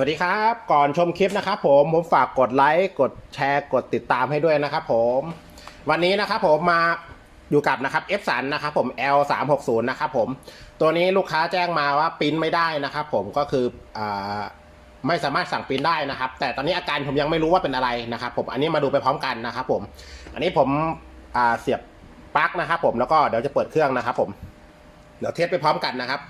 สวัสดีครับ ก่อนชมคลิปนะครับผมผมฝากกดไลค์กดแชร์กดติดตามให้ด้วยนะครับผมวันนี้นะครับผมมาอยู่กับนะครับ F สันนะครับผม L 3 6 0นะครับผมตัวนี้ลูกค้าแจ้งมาว่าปริ้นไม่ได้นะครับผมก็คืออไม่สามารถสั่งปริ้นได้นะครับ แต่ตอนนี้อาการผมยังไม่รู้ว่าเป็นอะไรนะครับผมอันนี้มาดูไปพร้อมกันนะครับผม อันนี้ผมเสียบปลั๊กนะครับผมแล้วก็เดี๋ยวจะเปิดเครื่องนะครับผมเดี๋ยวเทสไปพร้อมกันนะครับ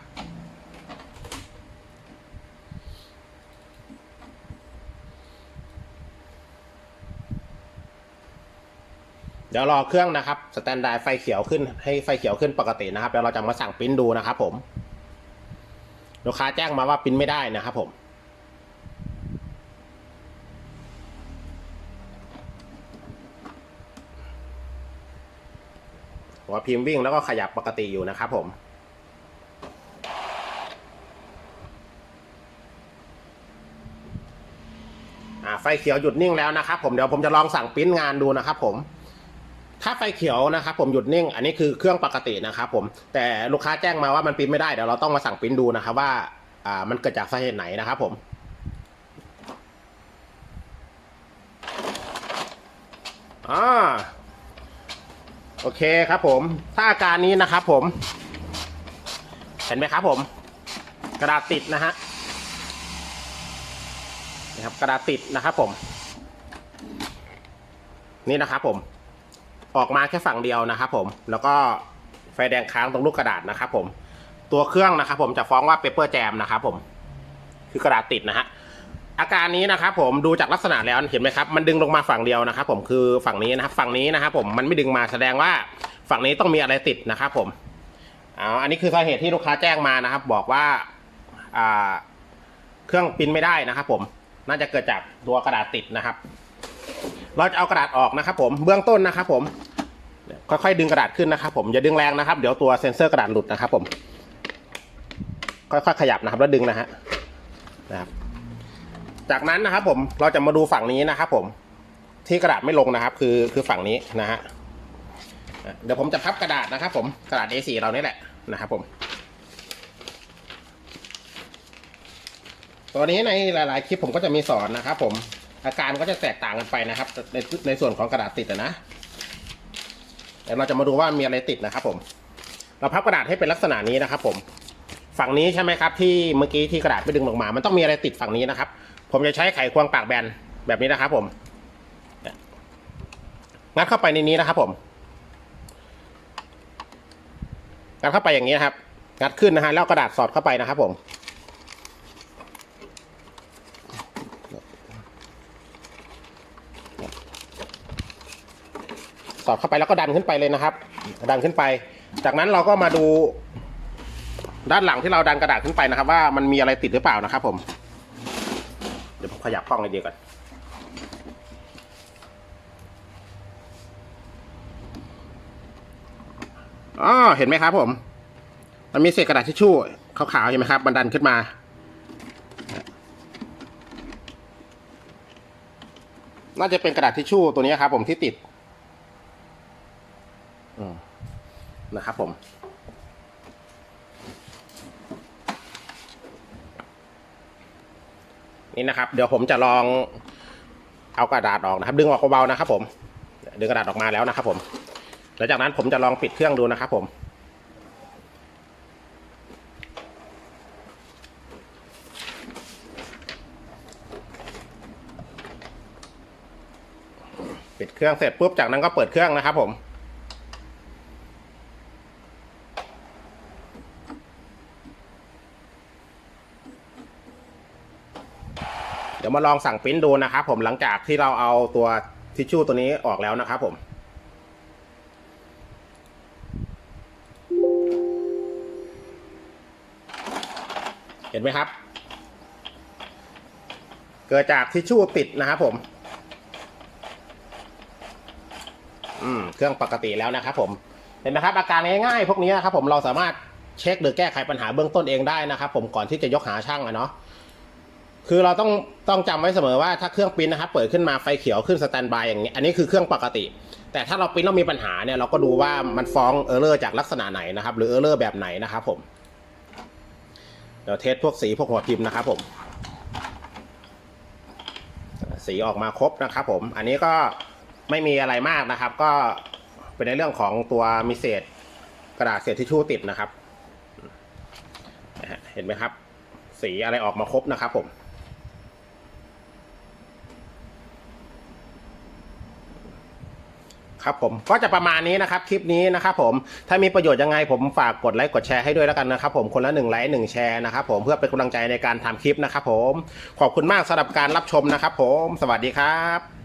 เดี๋ยวรอเครื่องนะครับสแตนดาร์ไฟเขียวขึ้นให้ไฟเขียวขึ้นปกตินะครับเดี๋ยวเราจะมาสั่งปริ้นดูนะครับผมลูกค้าแจ้งมาว่าปริ้นไม่ได้นะครับผมหัวพิมพ์วิ่งแล้วก็ขยับปกติอยู่นะครับผมไฟเขียวหยุดนิ่งแล้วนะครับผมเดี๋ยวผมจะลองสั่งปริ้นงานดูนะครับผม ถ้าไฟเขียวนะครับผมหยุดนิ่ง อันนี้คือเครื่องปกตินะครับผมแต่ลูกค้าแจ้งมาว่ามันปริ้นไม่ได้เดี๋ยวเราต้องมาสั่งปริ้นดูนะครับว่าอ่ามันเกิดจากสาเหตุไหนนะครับผมอ่าโอเคครับผม ถ้าอาการนี้นะครับผม เห็นไหมครับผม กระดาษติดนะฮะนะครับกระดาษติดนะครับผม นี่นะครับผม ออกมาแค่ฝั่งเดียวนะครับผม แล้วก็ไฟแดงค้างตรงลูกกระดาษนะครับผม ตัวเครื่องนะครับผมจะฟ้องว่าเปเปอร์แจมนะครับผม คือกระดาษติดนะฮะ อาการนี้นะครับผมดูจากลักษณะแล้วเห็นไหมครับ มันดึงลงมาฝั่งเดียวนะครับผมคือฝั่งนี้นะครับ ฝั่งนี้นะครับผมมันไม่ดึงมาแสดงว่าฝั่งนี้ต้องมีอะไรติดนะครับผมอ๋ออันนี้คือสาเหตุที่ลูกค้าแจ้งมานะครับ บอกว่าอ่าเครื่องปิ้นไม่ได้นะครับผม น่าจะเกิดจากตัวกระดาษติดนะครับ เราจะเอากระดาษออกนะครับผม เบื้องต้นนะครับผม ค่อยๆดึงกระดาษขึ้นนะครับผมอย่าดึงแรงนะครับ เดี๋ยวตัวเซ็นเซอร์กระดาษหลุดนะครับ ผม ค่อยๆขยับนะครับ แล้วดึงนะฮะนะครับ จากนั้นนะครับ ผมเราจะมาดูฝั่งนี้นะครับ ผมที่กระดาษไม่ลงนะครับ คือคือฝั่งนี้นะฮะเดี๋ยวผมจะพับกระดาษนะครับ ผมกระดาษ A4 เรานี่แหละนะครับผมตัวนี้ในหลาย ๆ คลิปผมก็จะมีสอนนะครับ ผมอาการก็จะแตกต่างกันไปนะครับ ในในส่วนของกระดาษติดนะ ดี๋ยวเราจะมาดูว่ามีอะไรติดนะครับผม เราพับกระดาษให้เป็นลักษณะนี้นะครับ ผม ฝั่งนี้ใช่ไหมครับ ที่เมื่อกี้ที่กระดาษไม่ดึงลงมา มันต้องมีอะไรติดฝั่งนี้นะครับ ผมจะใช้ไขควงปากแบนแบบนี้นะครับ ผมงัดเข้าไปในนี้นะครับ ผมงัดเข้าไปอย่างนี้นะครับงัดขึ้นนะฮะแล้วกระดาษสอดเข้าไปนะครับ ผม อดเข้าไปแล้วก็ดันขึ้นไปเลยนะครับ ดันขึ้นไป จากนั้นเราก็มาดู ด้านหลังที่เราดันกระดาษขึ้นไปนะครับ ว่ามันมีอะไรติดหรือเปล่านะครับ ผม เดี๋ยวผมขยับกล้องเลยดีก่อนอ๋อเห็นไหมครับ ผม มันมีเศษกระดาษทิชชู่ขาวๆเห็นไหมครับ มันดันขึ้นมาน่าจะเป็นกระดาษทิชชู่ตัวนี้ครับผมที่ติด นะครับผม นี่นะครับ เดี๋ยวผมจะลองเอากระดาษออกนะครับ ดึงออกเบาๆนะครับผม ดึงกระดาษออกมาแล้วนะครับผมหลังจากนั้นผมจะลองปิดเครื่องดูนะครับผมปิดเครื่องเสร็จปุ๊บจากนั้นก็เปิดเครื่องนะครับผม เดี๋ยวมาลองสั่งปริ้นดูนะครับผมหลังจากที่เราเอาตัวทิชชู่ตัวนี้ออกแล้วนะครับผมเห็นไหมครับ เกิดจากทิชชู่ติดนะครับผม อืม เครื่องปกติแล้วนะครับผม เห็นไหมครับ อาการง่ายๆพวกนี้นะครับผมเราสามารถเช็คหรือแก้ไขปัญหาเบื้องต้นเองได้นะครับผมก่อนที่จะยกหาช่างอะเนาะ คือเราต้องต้องจำไว้เสมอว่าถ้าเครื่องปริ้นนะครับเปิดขึ้นมาไฟเขียวขึ้นสแตนบายอย่างนี้อันนี้คือเครื่องปกติ แต่ถ้าเราปริ้นแล้วมีปัญหาเนี่ยเราก็ดูว่ามันฟ้องเออร์เลอร์จากลักษณะไหนนะครับ หรือเออร์เลอร์แบบไหนนะครับผมเดี๋ยวเทสพวกสีพวกหัวพิมพ์นะครับผม สีออกมาครบนะครับผม อันนี้ก็ไม่มีอะไรมากนะครับ ก็เป็นในเรื่องของตัวมีเศษกระดาษเศษทิชชู่ติดนะครับเห็นไหมครับ สีอะไรออกมาครบนะครับผม ครับผมก็จะประมาณนี้นะครับคลิปนี้นะครับผมถ้ามีประโยชน์ยังไงผมฝากกดไลค์กดแชร์ให้ด้วยแล้วกันนะครับผมคนละหนึ่งไลค์หนึ่งแชร์นะครับผมเพื่อเป็นกำลังใจในการทำคลิปนะครับผมขอบคุณมากสำหรับการรับชมนะครับผมสวัสดีครับ